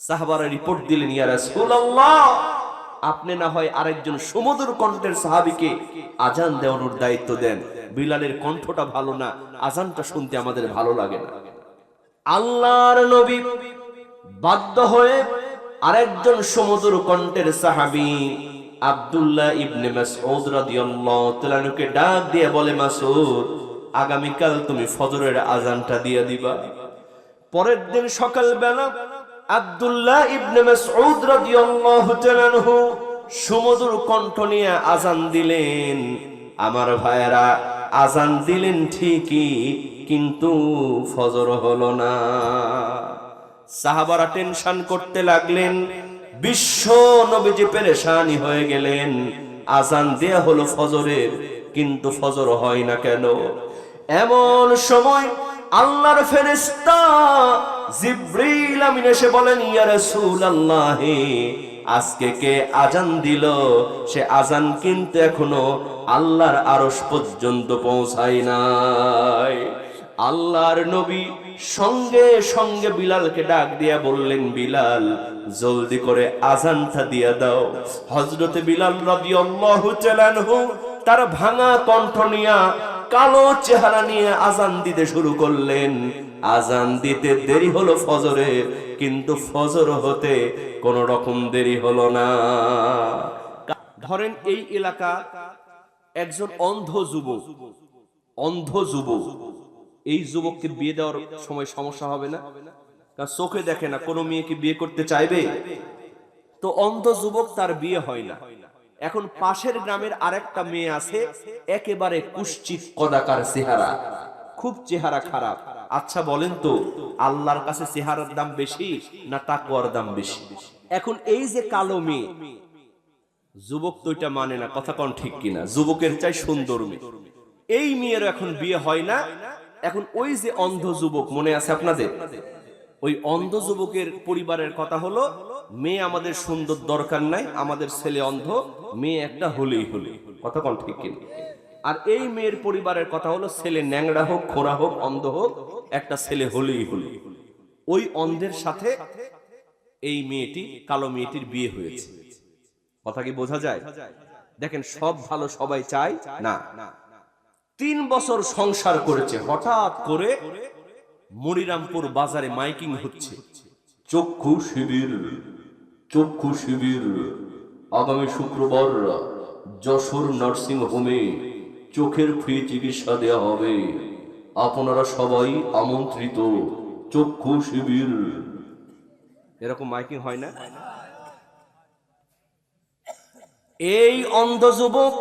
সাহাবারা রিপোর্ট দিলেন আপনি না হয় আরেকজন সমুদ্র কণ্ঠের সাহাবীকে আজান দেওয়ানোর দায়িত্ব দেন। বিলালের কণ্ঠটা ভালো না, আজানটা শুনতে আমাদের ভালো লাগে না। আল্লাহর নবী বাধ্য হয়ে আরেকজন সমুদ্র কণ্ঠের সাহাবী আব্দুল্লাহ ইবনে মাসউদ রাদিয়াল্লাহু তাআলাকে ডাক দিয়ে বলে, মাসউদ, আগামীকাল তুমি ফজরের আজানটা দিয়ে দিবা। পরের দিন সকালবেলা আব্দুল্লাহ ইবনে মাসউদ রাদিয়াল্লাহু তাআলা আনহু সুমধুর কণ্ঠ নিয়ে আজান দিলেন। আমার ভাইয়েরা, আজান দিলেন ঠিকই, কিন্তু ফজর হলো না। সাহাবারা টেনশন করতে লাগলেন। বিশ্ব নবীজি পেরেশানি হয়ে গেলেন। আজান দেয়া হলো ফজরের, কিন্তু ফজর হয় না কেন? এমন সময় আল্লাহর ফেরেশতা জিব্রিল আমিন এসে বলেন, ইয়া রাসূলুল্লাহ, আজকে কে আজান দিল? সে আজান কিন্তু এখনও আল্লাহর আরশ পর্যন্ত পৌঁছায় নাই। আল্লাহর নবী সঙ্গে সঙ্গে বিলালকে ডাক দিয়া বললেন, বিলাল, জলদি করে আজানটা দিয়া দাও। হজরতে বিলাল রাদিয়াল্লাহু তাআলা তার ভাঙা কণ্ঠ নিয়া কালো চেহারা নিয়ে আজান দিতে শুরু করলেন। আজান দিতে দেরি হলো ফজরের কিন্তু ফজর হতে কোন রকম দেরি হলো না। ধরেন এই এলাকা একজন অন্ধ যুবক অন্ধ যুবক। এই যুবককে বিয়ে দেওয়ার সময় সমস্যা হবে না? কারণ চোখে দেখে না, কোনো মেয়েকে বিয়ে করতে চাইবে? তো অন্ধ যুবক তার বিয়ে হয় না। এখন পাশের গ্রামের আরেকটা মেয়ে আছে একেবারে কুশ্চিত কদাকার চেহারা। খুব চেহারা খারাপ। আচ্ছা বলেন তো আল্লাহর কাছে চেহারার দাম বেশি না তাকুয়ার দাম বেশি? এখন এই যে কালো মেয়ে যুবক তো এটা মানে না কথা কোন ঠিক কিনা যুবকের চাই সুন্দর মেয়ে। এই মেয়ের এখন বিয়ে হয় না এখন ওই যে অন্ধ যুবক মনে আছে আপনাদের? ওই অন্ধ যুবকের পরিবারের কথা হলো মেয়ে আমাদের সুন্দর দরকার নাই, আমাদের ছেলে অন্ধ, মেয়ে একটা হলেই হলে। কথা কোন ঠিক কিনা? আর এই মেয়ের পরিবারের কথা হলো, ছেলে ন্যাংরা হোক খোরা হোক, অন্ধ হোক, একটা ছেলে হলেই হলে। ওই অন্ধের সাথে এই মেয়েটি, কালো মেয়েটির বিয়ে হয়েছে। কথা কি বোঝা যায়? দেখেন, সব ভালো সবাই চায় না। তিন বছর সংসার করেছে, হঠাৎ করে মনিরামপুর বাজারে মাইকিং হচ্ছে। চক্ষু শিবির। চক্ষু শিবির। আগামী শুক্রবার যশোর নার্সিং হোমে চোখের ফ্রি চিকিৎসা দেওয়া হবে। আপনারা সবাই আমন্ত্রিত। চক্ষু শিবির। এরকম মাইকিং হয় না? এই অন্ধ যুবক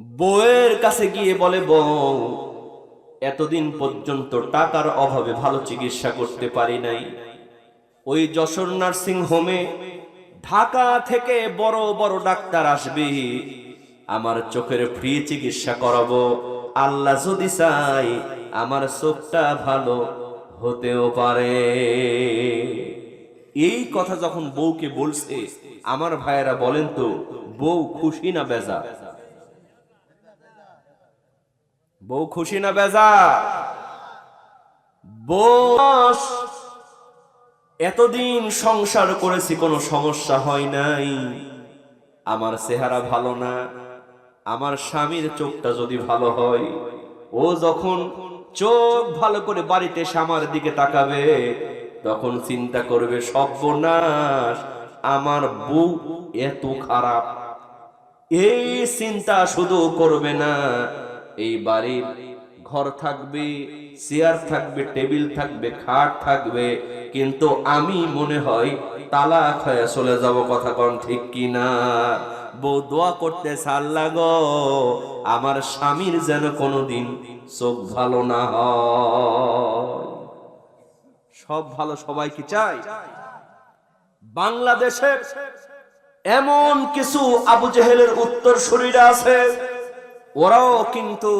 বউয়ের কাছে গিয়ে বলে, বউ, এতদিন পর্যন্ত টাকার অভাবে ভালো চিকিৎসা করতে পারি নাই। ওই যশোর নার্সিং হোমে ঢাকা থেকে বড় বড় ডাক্তার আসবে। আমার চোখের ফ্রি চিকিৎসা করাবো। আল্লাহ যদি চাই, আমার চোখটা ভালো হতেও পারে। এই কথা যখন বউকে বলছে, আমার ভাইয়েরা বলেন তো, বউ খুশি না বেজা? বউ খুশি না বেজা? বউ এতদিন সংসার করেছি, কোনো সমস্যা হয় নাই। আমার চেহারা ভালো না, আমার স্বামীর চোখটা যদি ভালো হয়, ও যখন চোখ ভালো করে বাড়িতে এসে আমার দিকে তাকাবে, তখন চিন্তা করবে, সর্বনাশ, আমার বউ এত খারাপ। এই চিন্তা শুধু করবে না, এই বাড়ির ঘর থাকবে চেয়ার থাকবে, টেবিল থাকবে, খাট থাকবে, কিন্তু আমি মনে হয় তালাক হয়ে চলে যাব কথা কোন ঠিক কিনা? বউ দোয়া করতে সাল্লা গো, আমার স্বামীর যেন কোনোদিন চোখ ভালো না সব ভালো সবাই কি চায়? বাংলাদেশের এমন কিছু আবু জেহেলের উত্তর শরীরে আছে, ওরাও কিন্তু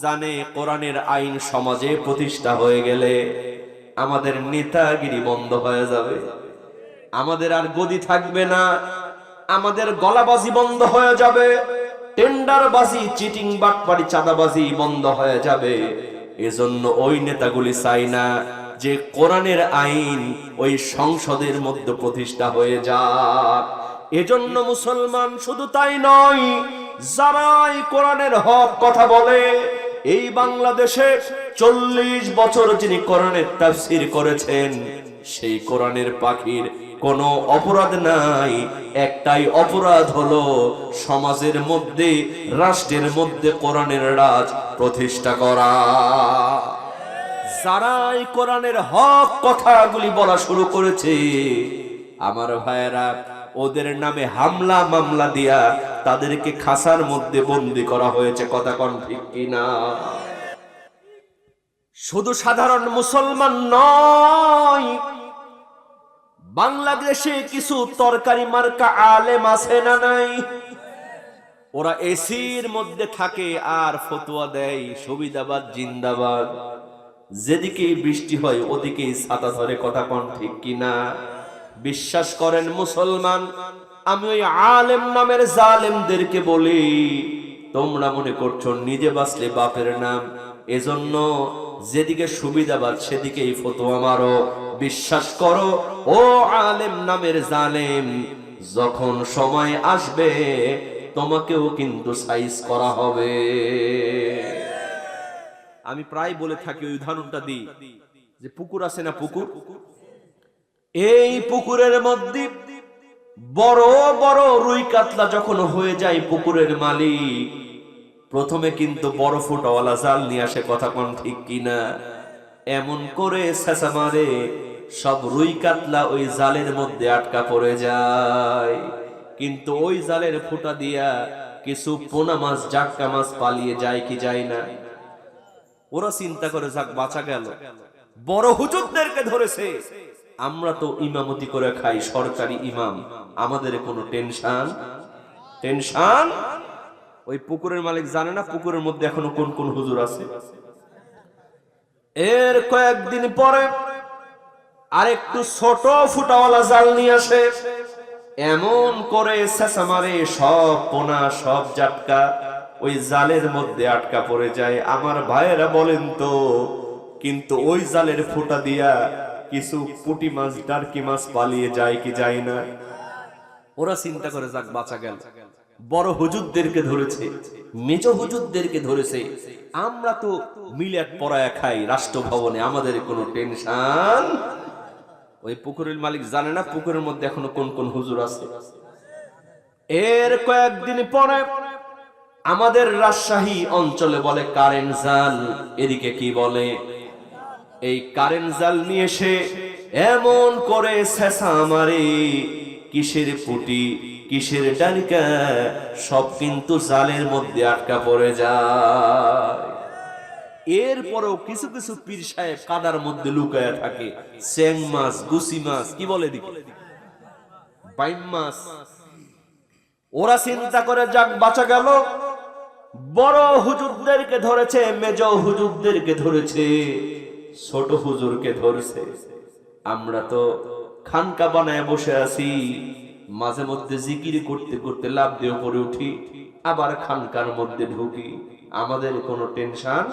জানে কোরআনের আইন সমাজে প্রতিষ্ঠা হয়ে গেলে আমাদের নেতাগিরি বন্ধ হয়ে যাবে। আমাদের আর গদি থাকবে না, আমাদের গলাবাজি বন্ধ হয়ে যাবে, টেন্ডারবাজি, চিটিং বাটপাড়ি চাঁদাবাজি বন্ধ হয়ে যাবে। এজন্য ওই নেতাগুলি চাই না যে কোরআনের আইন ওই সংসদের মধ্যে প্রতিষ্ঠা হয়ে যাক। এজন্য মুসলমান শুধু তাই নয়, যারাই কোরআনের হক কথা বলে এই বাংলাদেশে চল্লিশ বছর যিনি কোরআনের তাফসির করেছেন, সেই কোরআনের পাখির কোনো অপরাধ নাই। একটাই অপরাধ হলো সমাজের মধ্যে, রাষ্ট্রের মধ্যে কোরআনের রাজ প্রতিষ্ঠা করা। যারাই কোরআনের হক কথাগুলি বলা শুরু করেছে, আমার ভাইয়েরা ওদের নামে হামলা মামলা দিয়া তাদেরকে খাসার মধ্যে বন্দি করা হয়েছে, কথা কোন ঠিক কিনা? শুধু সাধারণ মুসলমান নয়, বাংলাদেশে কিছু তরকারি মার্কা আলেম আছে না নাই? ওরা এসির মধ্যে থাকে আর ফতুয়া দেয়, সুবিধাবাদ, জিন্দাবাদ। যেদিকে বৃষ্টি হয়, ওদিকেই ছাতা ধরে, কথা কন ঠিক কিনা? বিশ্বাস করেন মুসলমান, আমি ওই আলেম নামের জালেমদেরকে বলি, তোমরা মনে করছ নিজে বাঁচলে বাপের নাম, এজন্য যেদিকে সুবিধাবাদ সেদিকেই ফতোয়া মারো, বিশ্বাস করো, ও আলেম নামের জালেম, যখন সময় আসবে তোমাকেও কিন্তু সাইজ করা হবে। আমি প্রায় বলে থাকি, ওই উদাহরণটা দিই, যে পুকুর আছে না পুকুর? এই পুকুরের মধ্যে বড় বড় রুই কাতলা যখন হয়ে যায় পুকুরের মালিক, প্রথমে কিন্তু বড় ফুটওয়ালা জাল নিয়ে আসে কথা কোন ঠিক কিনা? এমন করে ছেঁচা মারে, সব রুই কাতলা ওই জালের মধ্যে আটকা পড়ে যায়। কিন্তু ওই জালের ফুটা দিয়া কিছু পোনা মাছ, জাক্কা মাছ পালিয়ে যায় কি যায় না? ওরা চিন্তা করে, যাক, বাঁচা গেল। বড় হুজুরদেরকে ধরেছে। আমরা তো ইমামতি করে খাই, সরকারি ইমাম। আমাদের কোনো টেনশন? টেনশন? ওই পুকুরের মালিক জানে না পুকুরের মধ্যে এখনও কোন কোন হুজুর আছে? এর কয়েকদিন পরে আরেকটু ছোট ফুটাওয়ালা জাল নিয়ে আসে। এমন করে মারে, সব পোনা, সব জাটকা, ওই জালের মধ্যে আটকা পড়ে যায়। আমার ভাইয়েরা বলেন তো, কিন্তু ওই জালের ফুটা দিয়া কিছু পুটি মাছ, ডারকি মাছ পালিয়ে যায় কি যায় না। ওরা চিন্তা করে, যাক, বাঁচা গেল। বড় হুজুরদেরকে ধরেছে, মেজ হুজুরদেরকে ধরেছে, আমরা তো মিলে পড়ায় খাই রাষ্ট্রভবনে, আমাদের কোনো টেনশন? ওই পুকুরের মালিক জানে না পুকুরের মধ্যে এখনও কোন কোন হুজুর আছে। এর কয়েকদিন পরে আমাদের রাজশাহী অঞ্চলে বলে কারেন্ট জাল, এদিকে কি বলে? এই কারেন্ট জাল নিয়ে এসে এমন করে শেষা মারে। কিসের পুটি, কিসের ডালিকা, সব কিন্তু জালের মধ্যে আটকা পড়ে যায়। এরপরেও কিছু কিছু পীর সাহেব কাদার মধ্যে লুকায় থাকে। চেং মাছ গুসি মাছ, কি বলে দিকে ওরা চিন্তা করে, যাক, বাঁচা গেল। বড় হুজুরদেরকে ধরেছে, মেজ হুজুরদেরকে ধরেছে। ছোট হুজুরকে ধরেছে। আমরা তো খানকা বানায় বসে আছি। মাঝে মধ্যে জিকির করতে করতে লাভ দিয়ে পড়ে উঠি, আবার খানকার মধ্যে ঢুকি। আমাদের কোনো টেনশন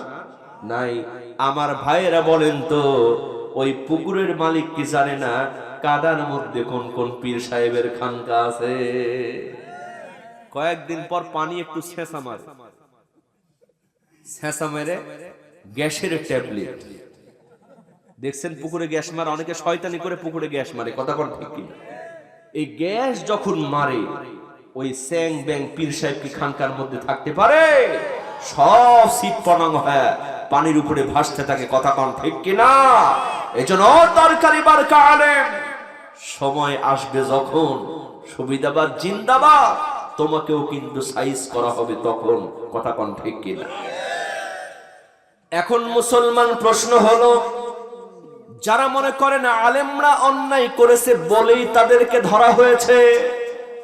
নাই। আমার ভাইয়েরা বলেন তো, ওই পুকুরের মালিক কি জানে না কাদার মধ্যে কোন কোন পীর সাহেবের খানকা আছে? কয়েকদিন পর পানি একটু ছেঁচা মারে। ছেঁচা মেরে গ্যাসের ট্যাবলেট। দেখছেন পুকুরে গ্যাস মারে, অনেকে শয়তানি করে পুকুরে গ্যাস মারে, কথা কোন ঠিক কিনা? এই গ্যাস যখন মারে, ওই স্যাং ব্যাং পীর সাহেব কি খানকার মধ্যে থাকতে পারে? সব শীত পনাং হয়, পানির উপরে ভাসতে থাকে, কথা কন ঠিক কিনা? এজন্য তরকারি বার আলেম সময় আসবে যখন, সুবিধাবাদ জিন্দাবাদ, তোমাকেও কিন্তু সাইজ করা হবে তখন, কথা কন ঠিক কিনা? এখন মুসলমান প্রশ্ন হলো যারা মনে করেন আলেমরা অন্যায় করেছে বলেই তাদেরকে ধরা হয়েছে।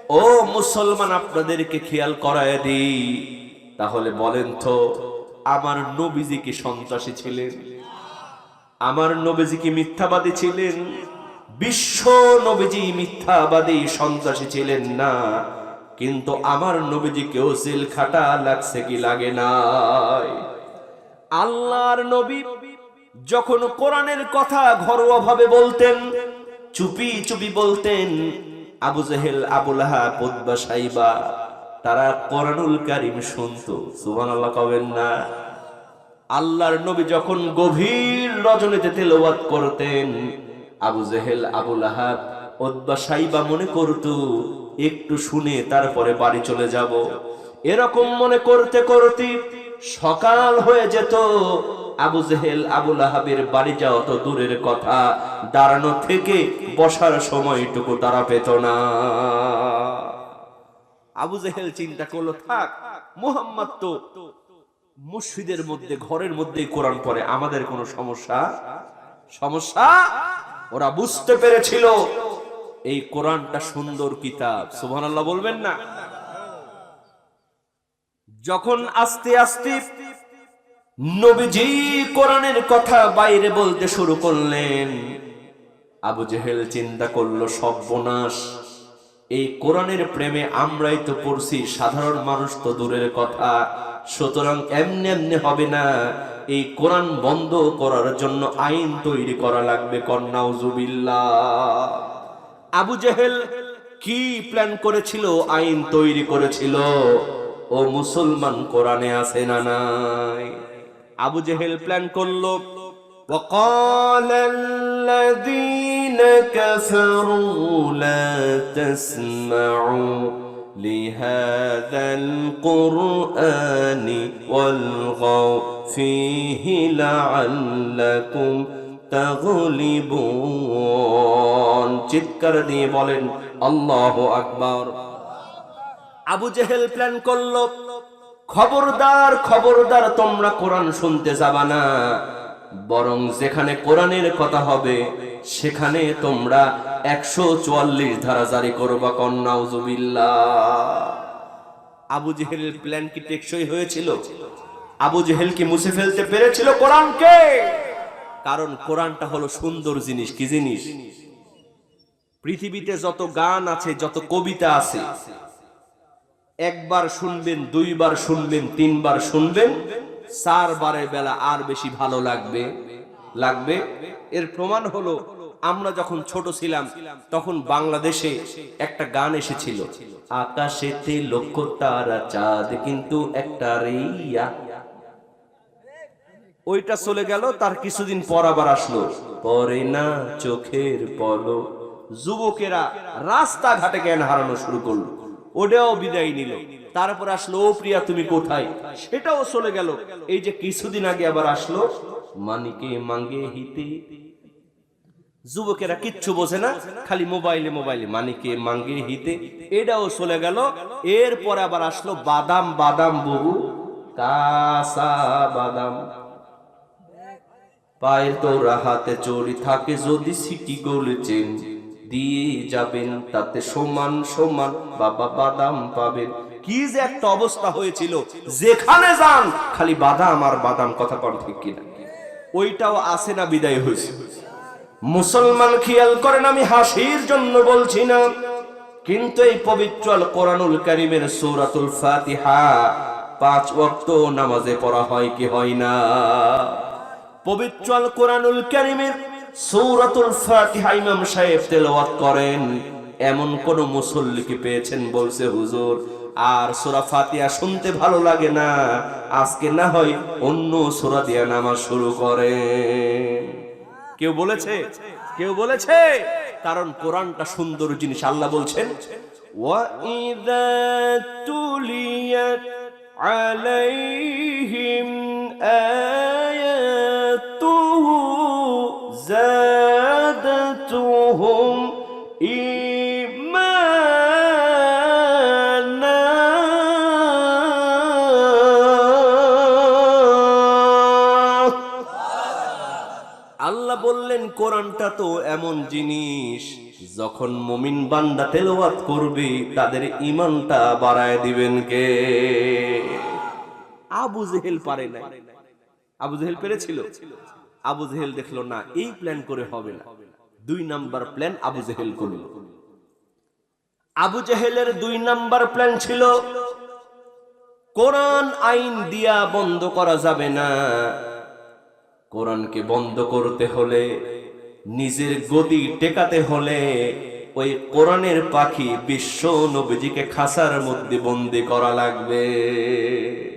ও মুসলমান, আপনাদেরকে খেয়াল করায় দিই। তাহলে বলেন তো, আমার নবীজি কি সন্ত্রাসী ছিলেন? আমার নবীজি কি মিথ্যাবাদী ছিলেন? বিশ্ব নবীজি মিথ্যাবাদী সন্ত্রাসী ছিলেন না। কিন্তু আমার নবীজি কেউ জেল খাটা লাগছে কি লাগে নাই? আল্লাহর নবী যখন কোরআনের কথা ঘরোয়া ভাবে বলতেন, চুপি চুপি বলতেন, আবু জেহেল আবুল সাইবা, তারা কোরআনুল কারিম শুনতো। সুবহান আল্লাহ কবেন না। আল্লাহর নবী যখন গভীর রজনীতে তেলাওয়াত করতেন, আবু জেহেল আবুল আহাব ওদ্বা সাইবা মনে করত, একটু শুনে তারপরে বাড়ি চলে যাব। এরকম মনে করতে করতে সকাল হয়ে যেত। আবু জেহেল আবুল আহাবের বাড়ি যাওয়া তো দূরের কথা। দাঁড়ানো থেকে বসার সময়টুকু তারা পেত না। আবু জেহেল চিন্তা করল, থাক, মোহাম্মদ তো মসজিদের মধ্যে, ঘরের মধ্যে কোরআন পড়ে, আমাদের কোনো সমস্যা? সমস্যা? ওরা বুঝতে পেরেছিল। এই কোরআনটা সুন্দর কিতাব। সুবহানাল্লাহ বলবেন না? যখন আস্তে আস্তে নবীজি কোরআনের কথা বাইরে বলতে শুরু করলেন। আবু জেহেল চিন্তা করল, সর্বনাশ। এই কোরআনের প্রেমে আমরাই তো পড়ছি, সাধারণ মানুষ তো দূরের কথা। সুতরাং এমনি এমনি হবে না। এই কোরআন বন্ধ করার জন্য আইন তৈরি করা লাগবে কন্যাউজুবিল্লা আবু জেহেল কি প্ল্যান করেছিল, আইন তৈরি করেছিল? ও মুসলমান কোরআনে আছে না নাই? আবু জেহেল প্ল্যান করলো وقال الذين كفروا لا تسمعوا لهذا القرآن والغوا فيه لعلكم تغلبون চিৎকার দিয়ে বলেন আল্লাহু আকবার আবু জেহেল প্ল্যান করলো খবরদার খবরদার, তোমরা কোরআন শুনতে যাবা না। বরং যেখানে কোরআনের কথা হবে, সেখানে তোমরা একশো চুয়াল্লিশ ধারা জারি করবা কন্যাউজুবিল্লা আবু জেহেলের প্ল্যান কি টেকসই হয়েছিল? আবু জেহেল কি মুছে ফেলতে পেরেছিল কোরআনকে? কারণ কোরআনটা হলো সুন্দর জিনিস, কি জিনিস? পৃথিবীতে যত গান আছে, যত কবিতা আছে একবার শুনবেন, দুইবার শুনবেন, তিনবার শুনবেন, চারবারের বেলা আর বেশি ভালো লাগবে। লাগবে? এর প্রমাণ হলো, আমরা যখন ছোট ছিলাম, তখন বাংলাদেশে একটা গান এসেছিল। আকাশেতে লক্ষ তারা চাঁদ, কিন্তু একটা রেইয়া। ওইটা চলে গেল, তার কিছুদিন পর আবার আসলো। পরে না চোখের পলো যুবকেরা রাস্তাঘাটে জ্ঞান হারানো শুরু করল। ওটাও বিদায় নিল। তারপর আসলো, ও প্রিয়া, তুমি কোথায়? সেটাও চলে গেল। এই যে কিছুদিন আগে আবার আসলো, মানিকে মাঙ্গে হিতে। যুবকেরা কিচ্ছু বোঝে না, খালি মোবাইলে মোবাইলে মানিকে মাঙ্গে হিতে। এটাও চলে গেল। এরপর আবার আসলো, বাদাম বাদাম বহু কাসা বাদাম। পায়ের তোরা হাতে চড়ি থাকে যদি সিটি গলেছেন দিয়ে যাবেন, তাতে সমান সমান বাবা বাদাম পাবেন। কি যে একটা অবস্থা হয়েছিল, যেখানে যান, খালি বাদাম আর বাদাম কথা কন ঠিক কিনা। ওইটাও আসে না, বিদায় হয়েছে। মুসলমান খেয়াল করেন, আমি হাসির জন্য বলছি না। কিন্তু এই পবিত্র আল কোরআনুল কারিমের সূরাতুল ফাতিহা, পাঁচ ওয়াক্ত নামাজে পড়া হয় কি হয় না? পবিত্র আল কোরআনুল কারিমের সূরাতুল ফাতিহা ইমাম সাহেব তেলাওয়াত করেন এমন কোন মুসল্লিকে পেয়েছেন বলছে হুজুর আর সূরা ফাতিহা শুনতে ভালো লাগে না আজকে না হয় অন্য সূরা দিয়ে নামাজ শুরু করেন কেউ বলেছে কেউ বলেছে কারণ কোরআনটা সুন্দর জিনিস আল্লাহ বলছেন وَإِذَا تُلِيَتْ عَلَيْهِمْ آيَاتُهُ زَادَتْهُمْ إِيمَانًا আল্লাহ বললেন কোরআনটা তো এমন জিনিস যখন মুমিন বান্দা তেলাওয়াত করবে তাদের ঈমানটা বাড়ায় দিবেন কে আবু জেহেল পারে না আবু জেহেল পেরেছিল আবু জেহেল দেখলো না এই প্ল্যান করে হবে না দুই নাম্বার প্ল্যান আবু জেহেল করল। আবু জেহেলের দুই নাম্বার প্ল্যান ছিল, কোরআন আইন দিয়া বন্ধ করা যাবে না। কোরআনকে বন্ধ করতে হলে, নিজের গদি টেকাতে হলে, ওই কোরআনের পাখি বিশ্ব নবীজিকে খাসার মধ্যে বন্দি করা লাগবে।